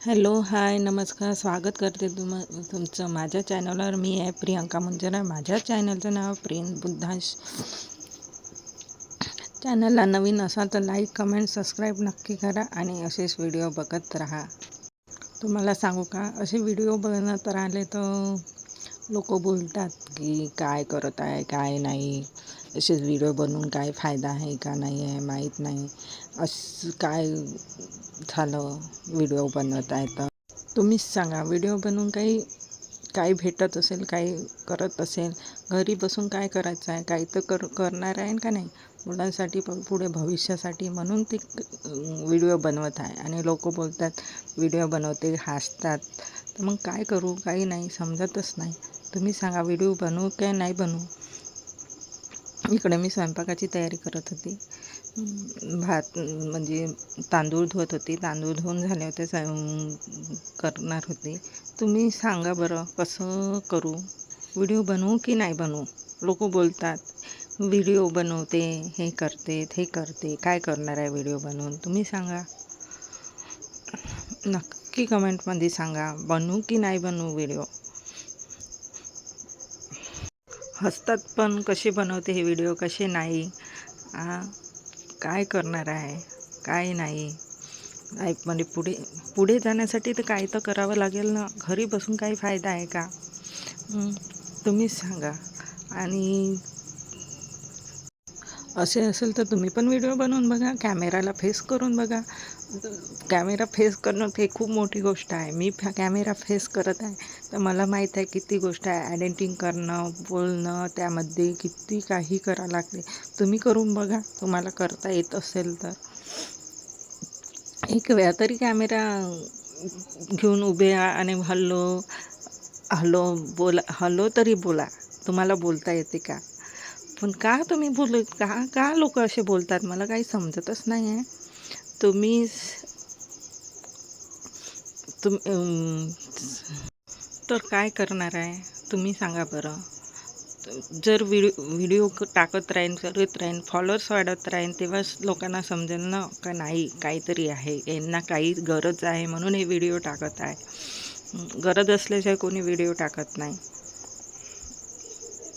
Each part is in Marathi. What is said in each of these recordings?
हॅलो हाय नमस्कार स्वागत करते तुम तुमचं माझ्या चॅनलवर. मी आहे प्रियंका मुंजरा. माझ्या चॅनलचं नाव प्रेम बुद्धांश. चॅनलला नवीन असाल तर लाईक कमेंट सबस्क्राईब नक्की करा आणि असेच व्हिडिओ बघत राहा. तुम्हाला सांगू का? असे व्हिडिओ बघत राहिले तर लोक बोलतात की काय करत आहे काय नाही. असेच व्हिडिओ बनवून काय फायदा आहे का नाही आहे माहीत नाही. असं काय झालं व्हिडिओ बनवत आहे तर तुम्हीच सांगा. व्हिडिओ बनवून काही काही भेटत असेल काही करत असेल घरी बसून काय करायचं आहे? काही तर कर करणार आहे का नाही? मुलांसाठी प पुढे भविष्यासाठी म्हणून ते व्हिडिओ बनवत आहे. आणि लोक बोलतात व्हिडिओ बनवते हसतात. तर मग काय करू? काही नाही समजतच नाही. तुम्ही सांगा व्हिडिओ बनवू काय नाही बनवू? इकडे मी स्वयंपाकाची तयारी करत होती. भात म्हणजे तांदूळ धुवत होती. तांदूळ धुवून झाले होते करणार होते. तुम्ही सांगा बरं कसं करू? व्हिडिओ बनवू की नाही बनवू? लोक बोलतात व्हिडिओ बनवते हे करते हे करते काय करणार आहे व्हिडिओ बनवून? तुम्ही सांगा. नक्की कमेंटमध्ये सांगा बनवू की नाही बनवू व्हिडिओ? हसतात पण कसे बनवते हे व्हिडिओ कसे नाही? काय करणार आहे? काय नाही? लाईफमध्ये पुढे पुढे जाण्यासाठी तर काय तर करावं लागेल ना? घरी बसून काही फायदा आहे का? तुम्हीच सांगा. आणि असे असेल तर तुम्ही पण व्हिडिओ बनवून बघा कॅमेराला फेस करून बघा. कॅमेरा फेस करणं हे खूप मोठी गोष्ट आहे. मी फ कॅमेरा फेस करत आहे. तर मला माहीत आहे किती गोष्ट आहे. ॲडिटिंग करणं बोलणं त्यामध्ये किती काही करावं लागते. तुम्ही करून बघा. तुम्हाला करता येत असेल तर. एक वेळा तरी कॅमेरा घेऊन उभे आणि हल्लो हलो बोला हलो तरी बोला. तुम्हाला बोलता येते का? पण का तुम्ही बोल का का लोक असे बोलतात? मला काही समजतच नाही आहे तुम्ही तुम तर काय करणार आहे? तुम्ही सांगा बरं. जर व्हिडिओ व्हिडिओ टाकत राहीन करत राहीन फॉलोअर्स वाढत राहीन तेव्हाच लोकांना समजेल ना का नाही काहीतरी आहे. यांना काही गरज आहे म्हणून हे व्हिडिओ टाकत आहे. गरज असल्याशिवाय कोणी व्हिडिओ टाकत नाही.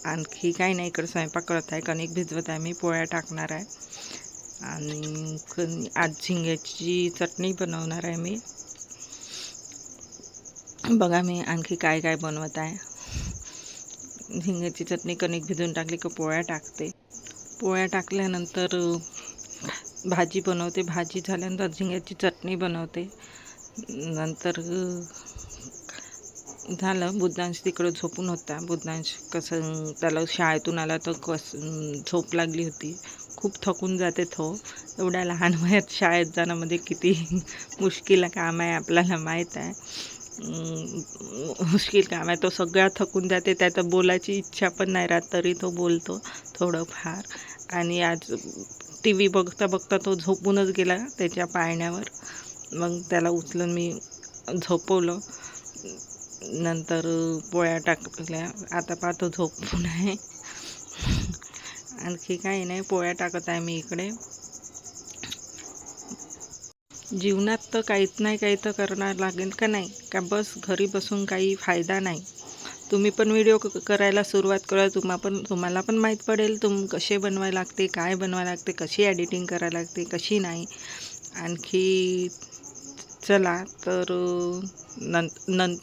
आणखी काही नाही इकडं स्वयंपाक करत आहे कणिक भिजवत आहे मी पोळ्या टाकणार आहे. आणि आज झिंग्याची चटणी बनवणार आहे मी. बघा मी आणखी काय काय बनवत आहे. झिंग्याची चटणी कणिक भिजून टाकली की पोळ्या टाकते. पोळ्या टाकल्यानंतर भाजी बनवते. भाजी झाल्यानंतर झिंग्याची चटणी बनवते. नंतर झालं. बुद्धांश तिकडं झोपून होता. बुद्धांश कसं त्याला शाळेतून आला तर कस झोप लागली होती. खूप थकून जाते तो. एवढ्या लहान वयात शाळेत जाण्यामध्ये म्हणजे किती मुश्किल काम आहे आपल्याला माहीत आहे. मुश्किल काम आहे. तो सगळा थकून जाते. त्यात बोलायची इच्छा पण नाही राहत तरी तो बोलतो थोडंफार. आणि आज टी व्ही बघता बघता तो झोपूनच गेला त्याच्या पाळण्यावर. मग त्याला उचलून मी झोपवलं. नंतर पोळ्या टाकल्या. आता पाहतो झोपून आहे. आणखी काही नाही पोळ्या टाकत आहे मी इकडे. जीवनात तर काहीच नाही काही तर करणार लागेल का नाही? का बस घरी बसून काही फायदा नाही? तुम्ही पण व्हिडिओ करायला सुरुवात करा. तुम्हा पण तुम्हाला पण माहीत पडेल तुम कसे बनवायला लागते काय बनवायला लागते कशी एडिटिंग करायला लागते कशी नाही. आणखी चला तर नं नं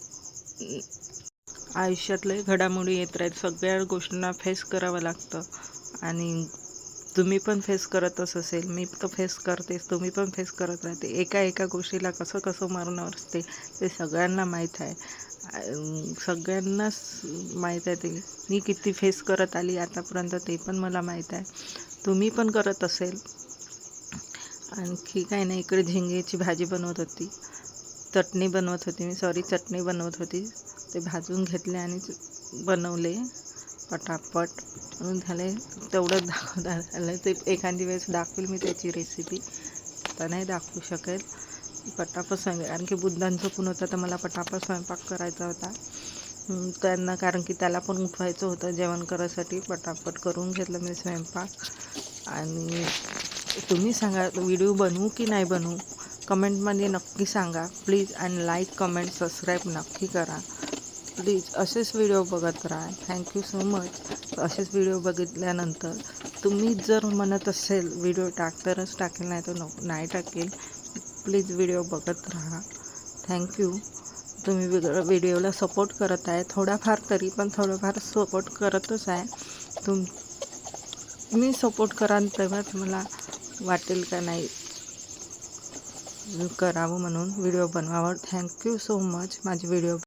आयुष्यातले घडामोडी येत राहील सगळ्या गोष्टींना फेस करावं लागतं. आणि तुम्ही पण फेस करतच असेल मी तर फेस करतेच तुम्ही पण फेस करत राहते. एका एका गोष्टीला कसं कसं मरणं असते ते सगळ्यांना माहीत आहे. सगळ्यांनाच माहीत आहे ते. मी किती फेस करत आली आतापर्यंत ते पण मला माहीत आहे. तुम्ही पण करत असेल. आणखी काही नाही इकडे झिंगेची भाजी बनवत होती. चटणी बनवत होती मी. सॉरी चटणी बनवत होती. ते भाजून घेतले आणि बनवले. पटापट. म्हणून झाले. तेवढंच दाखवता झालं ते एखादी वेळेस दाखवेल मी त्याची रेसिपी तर नाही दाखवू शकेल. पटापट स्वयंपाक की बुद्धांचं पण होतं तर मला पटापट स्वयंपाक करायचा होता. त्यांना कारण की त्याला पण उठवायचं होतं जेवण करायसाठी. पटापट करून घेतलं मी स्वयंपाक. आणि तुम्ही सांगा व्हिडिओ बनवू की नाही बनवू? कमेंटमध्ये नक्की सांगा. Please and like comment subscribe नक्की करा. प्लीज असेच व्हिडिओ बघत राहा. थँक्यू सो मच असेच व्हिडिओ बघितल्यानंतर तुम्ही जर म्हणत असेल व्हिडिओ टाक तरच टाकेल नाही तर नको नाही टाकेल प्लीज व्हिडिओ बघत राहा. थँक्यू तुम्ही वेगळं व्हिडिओला सपोर्ट करत आहे थोडाफार तरी पण थोडंफार सपोर्ट करतच आहे. तुम मी सपोर्ट कराल तेव्हाच मला वाटेल का नाही करावं म्हणून व्हिडिओ बनवावं. थँक्यू सो मच माझे व्हिडिओ